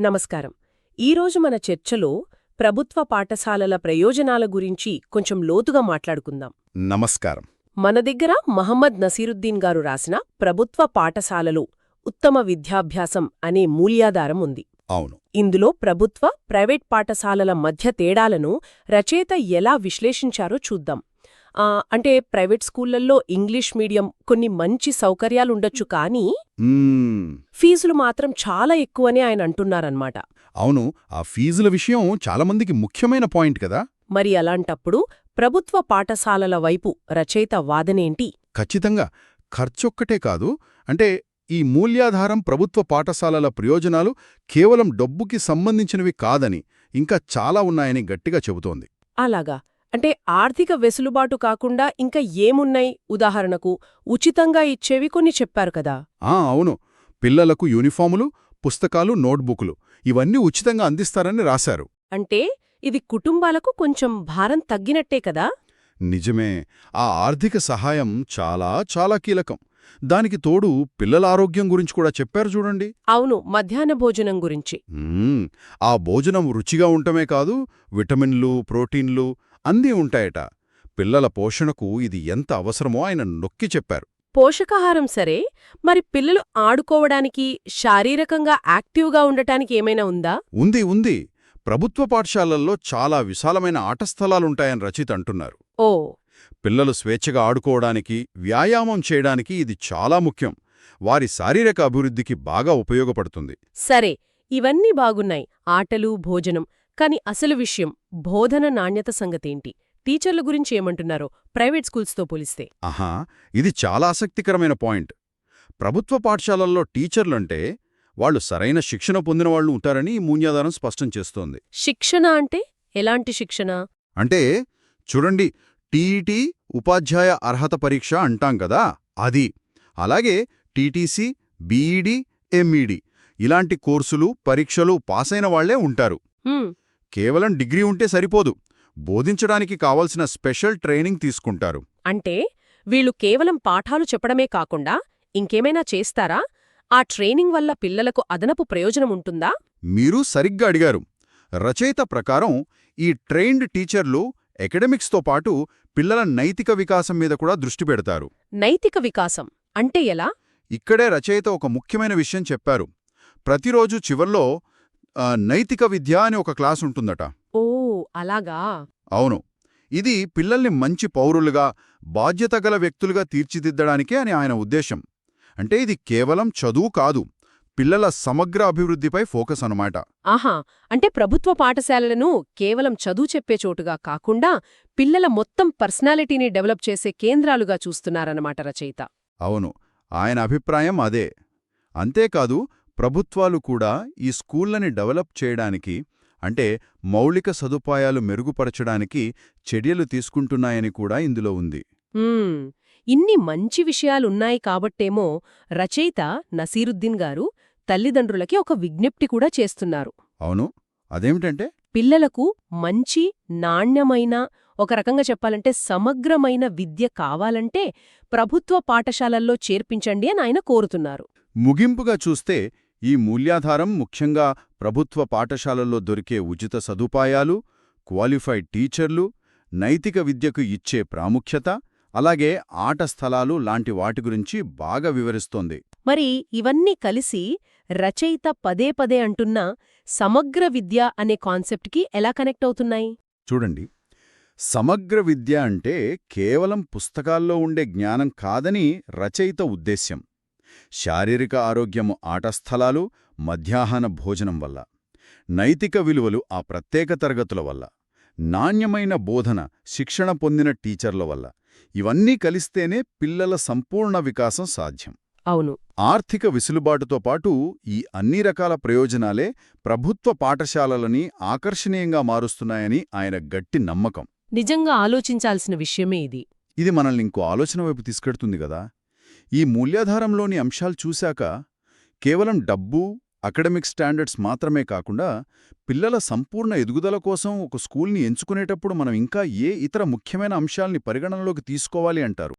నమస్కారం. ఈరోజు మన చర్చలో ప్రభుత్వ పాఠశాలల ప్రయోజనాల గురించి కొంచెం లోతుగా మాట్లాడుకుందాం. నమస్కారం. మన దగ్గర మహమ్మద్ నసీరుద్దీన్ గారు రాసిన ప్రభుత్వ పాఠశాలలు ఉత్తమ విద్యాభ్యాసం అనే మూల్యాధారం ఉంది. అవును. ఇందులో ప్రభుత్వ ప్రైవేట్ పాఠశాలల మధ్య తేడాలను రచయిత ఎలా విశ్లేషించారో చూద్దాం. అంటే ప్రైవేట్ స్కూళ్ళల్లో ఇంగ్లీష్ మీడియం కొన్ని మంచి సౌకర్యాలుండొచ్చు కానీ ఫీజులు మాత్రం చాలా ఎక్కువనే ఆయన అంటున్నారన్నమాట. అవును ఆ ఫీజుల విషయం చాలామందికి ముఖ్యమైన పాయింట్ కదా. మరి అలాంటప్పుడు ప్రభుత్వ పాఠశాలల వైపు రచయిత వాదనేంటి ఖచ్చితంగా. ఖర్చొక్కటే కాదు అంటే ఈ మూల్యాధారం ప్రభుత్వ పాఠశాలల ప్రయోజనాలు కేవలం డబ్బుకి సంబంధించినవి కాదని ఇంకా చాలా ఉన్నాయని గట్టిగా చెబుతోంది. అలాగా. అంటే ఆర్థిక వెసులుబాటు కాకుండా ఇంకా ఏమున్నాయి? ఉదాహరణకు ఉచితంగా ఇచ్చేవి కొన్ని చెప్పారు కదా. ఆ అవును. పిల్లలకు యూనిఫాములు పుస్తకాలు నోట్బుక్లు ఇవన్నీ ఉచితంగా అందిస్తారని రాశారు. అంటే ఇది కుటుంబాలకు కొంచెం భారం తగ్గినట్టే కదా? నిజమే. ఆ ఆర్థిక సహాయం చాలా చాలా కీలకం. దానికి తోడు పిల్లల ఆరోగ్యం గురించి కూడా చెప్పారు చూడండి. అవును మధ్యాహ్న భోజనం గురించి. ఆ భోజనం రుచిగా ఉండటమే కాదు విటమిన్లు ప్రోటీన్లు అన్నీ ఉంటాయట. పిల్లల పోషణకు ఇది ఎంత అవసరమో ఆయన నొక్కి చెప్పారు. పోషకాహారం సరే మరి పిల్లలు ఆడుకోవడానికి శారీరకంగా యాక్టివ్గా ఉండటానికి ఏమైనా ఉందా? ఉంది ఉంది. ప్రభుత్వ పాఠశాలల్లో చాలా విశాలమైన ఆట స్థలాలుంటాయని రచిత అంటున్నారు. ఓ. పిల్లలు స్వేచ్ఛగా ఆడుకోవడానికి వ్యాయామం చేయడానికి ఇది చాలా ముఖ్యం. వారి శారీరక అభివృద్ధికి బాగా ఉపయోగపడుతుంది. సరే ఇవన్నీ బాగున్నాయి. ఆటలు భోజనం. కాని అసలు విషయం బోధన నాణ్యత సంగతేంటి? టీచర్ల గురించి ఏమంటున్నారో ప్రైవేట్ స్కూల్స్తో పోలిస్తే. ఆహా ఇది చాలా ఆసక్తికరమైన పాయింట్. ప్రభుత్వ పాఠశాలల్లో టీచర్లంటే వాళ్ళు సరైన శిక్షణ పొందిన వాళ్ళు ఉంటారని ఈ మూన్యాధారం స్పష్టం చేస్తోంది. శిక్షణ అంటే ఎలాంటి శిక్షణ? అంటే చూడండి టీఈటీ ఉపాధ్యాయ అర్హత పరీక్ష అంటాం కదా అది. అలాగే టీటీసీ బీఈడీ ఎంఈడీ ఇలాంటి కోర్సులు పరీక్షలు పాసైన వాళ్ళే ఉంటారు. కేవలం డిగ్రీ ఉంటే సరిపోదు. బోధించడానికి కావలసిన స్పెషల్ ట్రైనింగ్ తీసుకుంటారు. అంటే వీళ్ళు కేవలం పాఠాలు చెప్పడమే కాకుండా ఇంకేమైనా చేస్తారా? ఆ ట్రైనింగ్ వల్ల పిల్లలకు అదనపు ప్రయోజనం ఉంటుందా? మీరు సరిగ్గా అడిగారు. రచయిత ప్రకారం ఈ ట్రైన్డ్ టీచర్లు ఎకడమిక్స్తో పాటు పిల్లల నైతిక వికాసం మీద కూడా దృష్టి పెడతారు. నైతిక వికాసం అంటే ఎలా? ఇక్కడే రచయిత ఒక ముఖ్యమైన విషయం చెప్పారు. ప్రతిరోజు చివర్లో నైతిక విద్య అని ఒక క్లాస్ ఉంటుందట. ఓ అలాగా? అవును. ఇది పిల్లల్ని మంచి పౌరులుగా బాధ్యత గల వ్యక్తులుగా తీర్చిదిద్దడానికే అని ఆయన ఉద్దేశం అంటే ఇది కేవలం చదువు కాదు పిల్లల సమగ్ర అభివృద్ధిపై ఫోకస్ అన్నమాట. ఆహా! అంటే ప్రభుత్వ పాఠశాలలను కేవలం చదువు చెప్పే చోటుగా కాకుండా పిల్లల మొత్తం పర్సనాలిటీని డెవలప్ చేసే కేంద్రాలుగా చూస్తున్నారన్నమాట రచయిత. అవును. ఆయన అభిప్రాయం అదే. అంతేకాదు ప్రభుత్వాలు కూడా ఈ స్కూళ్ళని డెవలప్ చేయడానికి అంటే మౌలిక సదుపాయాలు మెరుగుపరచడానికి చర్యలు తీసుకుంటున్నాయని కూడా ఇందులో ఉంది. ఇన్ని మంచి విషయాలున్నాయి కాబట్టేమో రచయిత నసీరుద్దీన్ గారు తల్లిదండ్రులకి ఒక విజ్ఞప్తి కూడా చేస్తున్నారు. అవును. అదేమిటంటే? పిల్లలకు మంచి నాణ్యమైన ఒక రకంగా చెప్పాలంటే సమగ్రమైన విద్య కావాలంటే ప్రభుత్వ పాఠశాలల్లో చేర్పించండి అని ఆయన కోరుతున్నారు. ముగింపుగా చూస్తే ఈ మూల్యాధారం ముఖ్యంగా ప్రభుత్వ పాఠశాలల్లో దొరికే ఉచిత సదుపాయాలు క్వాలిఫైడ్ టీచర్లు నైతిక విద్యకు ఇచ్చే ప్రాముఖ్యత అలాగే ఆట స్థలాలు లాంటి వాటి గురించి బాగా వివరిస్తోంది. మరి ఇవన్నీ కలిసి రచయిత పదే పదే అంటున్న సమగ్ర విద్య అనే కాన్సెప్ట్కి ఎలా కనెక్ట్ అవుతున్నాయి? చూడండి. సమగ్ర విద్య అంటే కేవలం పుస్తకాల్లో ఉండే జ్ఞానం కాదని రచయిత ఉద్దేశ్యం. శారీరక ఆరోగ్యము ఆట స్థలాలు మధ్యాహ్న భోజనం వల్ల. నైతిక విలువలు ఆ ప్రత్యేక తరగతుల వల్ల. నాణ్యమైన బోధన శిక్షణ పొందిన టీచర్ల వల్ల. ఇవన్నీ కలిస్తేనే పిల్లల సంపూర్ణ వికాసం సాధ్యం. అవును. ఆర్థిక విసులుబాటుతో పాటు ఈ అన్ని రకాల ప్రయోజనాలే ప్రభుత్వ పాఠశాలలని ఆకర్షణీయంగా మారుస్తున్నాయని ఆయన గట్టి నమ్మకం. నిజంగా ఆలోచించాల్సిన విషయమే ఇది. ఇది మనల్ని ఇంకో ఆలోచన వైపు తీసుకెడుతుంది కదా. ఈ మూల్యాధారంలోని అంశాలు చూశాక కేవలం డబ్బు అకాడమిక్ స్టాండర్డ్స్ మాత్రమే కాకుండా పిల్లల సంపూర్ణ ఎదుగుదల కోసం ఒక స్కూల్ని ఎంచుకునేటప్పుడు మనం ఇంకా ఏ ఇతర ముఖ్యమైన అంశాల్ని పరిగణనలోకి తీసుకోవాలి అంటారు?